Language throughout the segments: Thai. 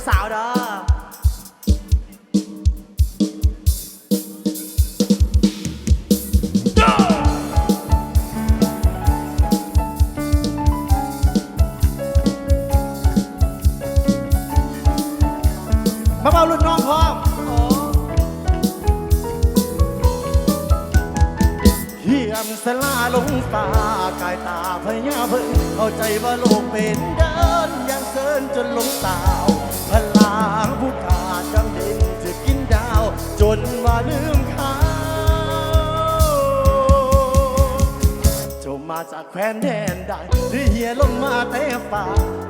ผู้สาวเด้อมาเบารุ่นน้องพร้อมเฮียมสลาลงฟ้ากายตาพญาเพิ่ง เข้าใจว่าโลกเป็นเดินยังเซินจนหลงสาว พลาผู้ขาดจำดินจะกินดาว จนว่าลืมเขาเจ้ามาจากแคว้นแดนใดหรือเฮียลงมาแต่ฟ้า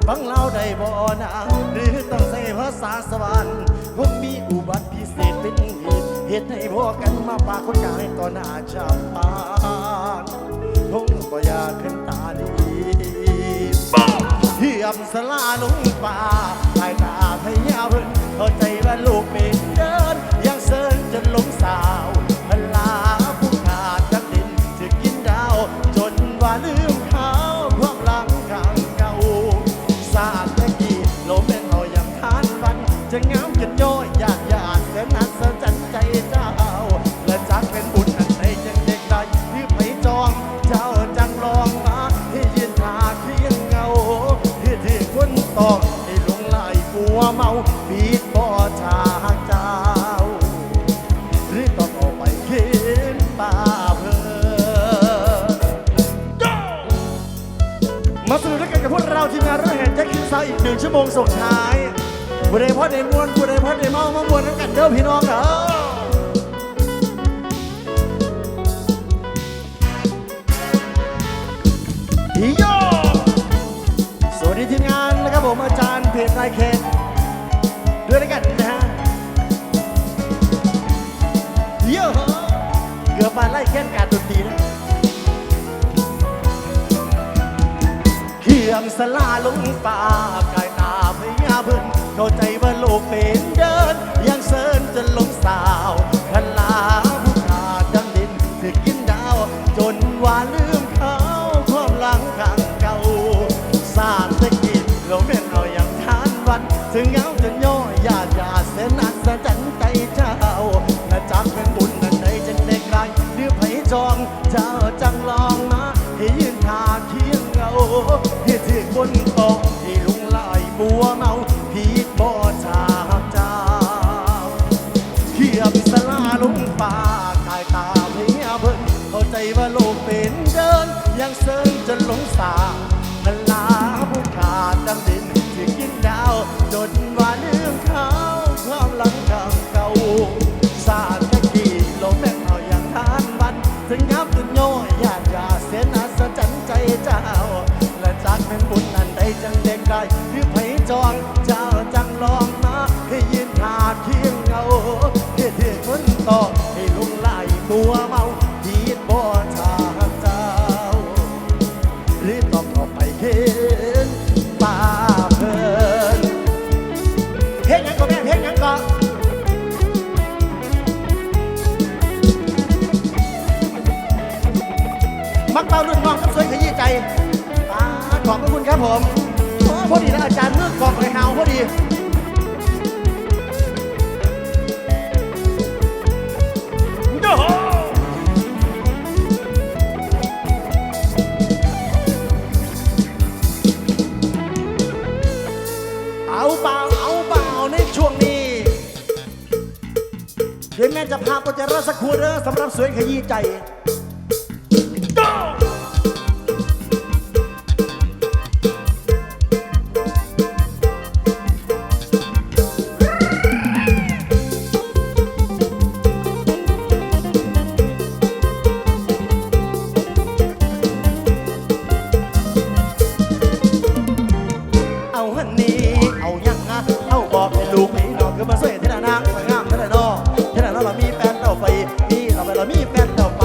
ฟังเราได้บ่นาหรือต้องใช้ภาษาสวรรค์ผมมีอุบัติพิเศษเป็นเหตุเหตุให้พวกกันมาปากคนกายต่อหน้าชาวบ้านผมก็อยากขึ้นตาดีเทียมสลาลงป่าสายตา พยาเพิ่นเข้าใจว่าลูกเป็นเดินยังเสินจนหลงสาว อีกหนึ่งชั่วโมงส่งท้ายผู้ใดพอได้มวนผู้ใดพอได้เมามามวนกันเด้อพี่น้องเด้อโยสวัสดีทีมงานนะครับผมอาจารย์เพจนายเคนด้วยแล้วกันนะฮะเยอะเกือบมาไล่แค่นการดนตรีนะ เขียงสลาลงป่ากายตาพยาเพิ่นเข้าใจว่าโลกเป็นเดินยังเซินจนลงสาวพลา หรือไผจองเจ้าจังลองมาให้ยืนทาเคียงเงาเที่เที่ยคนต่อให้ลุงไล่ตัวเมาดีดบ่ชาเจ้าหรือต้องออกไปเห็นป่าเพลินเพลงหยังก็แม่เพลงยังก็มักเป่ารุ่นน้องกับสวยขยี้ใจป้าขอบพระคุณครับผม พอดีนะอาจารย์เมื่อกองไอ้เฮาพอดีโอ้โหเอาเปล่าเอาเปล่าในช่วงนี้เดี๋ยวแม่จะพาไปจะรักสักครู่เด้อสำหรับสวยขยี้ใจ เอาบอกให้ลูกให้น้องคือมาสวยเท่านั้นสวยงามเท่านั้นนอเท่านั้นเรามีแฟนเราไปมีเราไปเรามีแฟนเราไป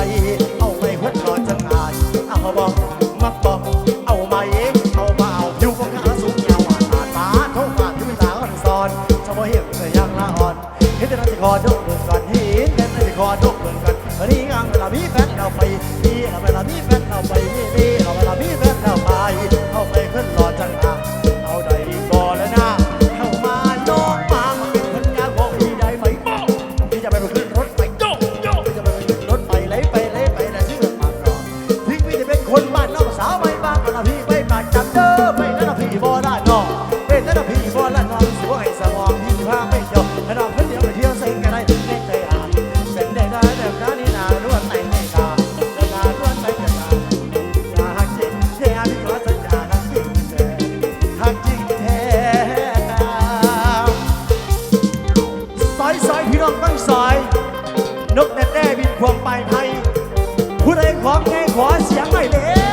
เอาไปเพื่อนรอจังอายเอาบอกมักบอกเอาไหมเอาเบาอยู่กับขาสูงยาวอาตาตาท้องฟ้าที่ไม่ตาอ่อนซอนชาวบ้านเห็นแต่ยังละอ่อนเห็นแต่นั้นจะคอดกเบิ่งก่อนเห็นแต่นั้นจะคอดกเบิ่งก่อนวันนี้งามเวลามีแฟนเราไป เด้อไม่น่นผีบ่ได้นอนเป็น่นผีบ่ละนอนสิบ่ให้สมงพี่พาไม่ยอมให้น้องเพิ่นเดียวเที่ยวเซ็งกันได้ในใจอ่านเซ็งได้ได้แต่การนี้าล้วนในในกาแต่นาล้วนไปกันมาาหักจริแท้ที่ตัวสัญญาทักจริแท้สอยพี่น้องตั้งสอยนกแต่แต่บินควงไปไทยผู้ใดของแง่ขอเสียงไม่เล็ย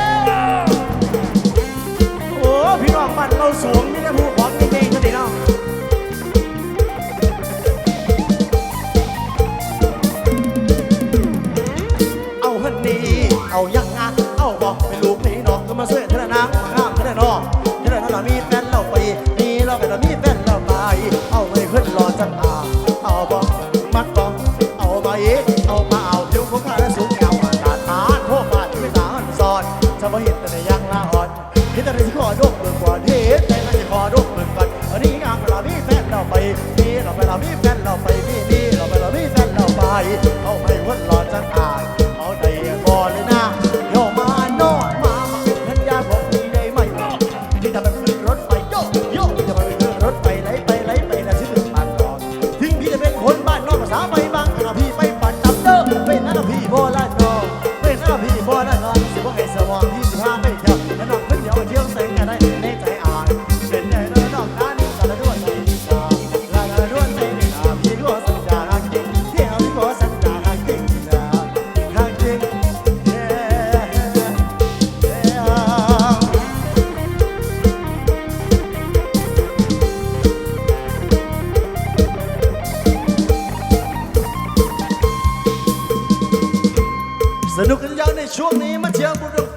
สนุกกันยาวในช่วงนี้มาเชียร์บุรุษ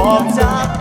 감 사.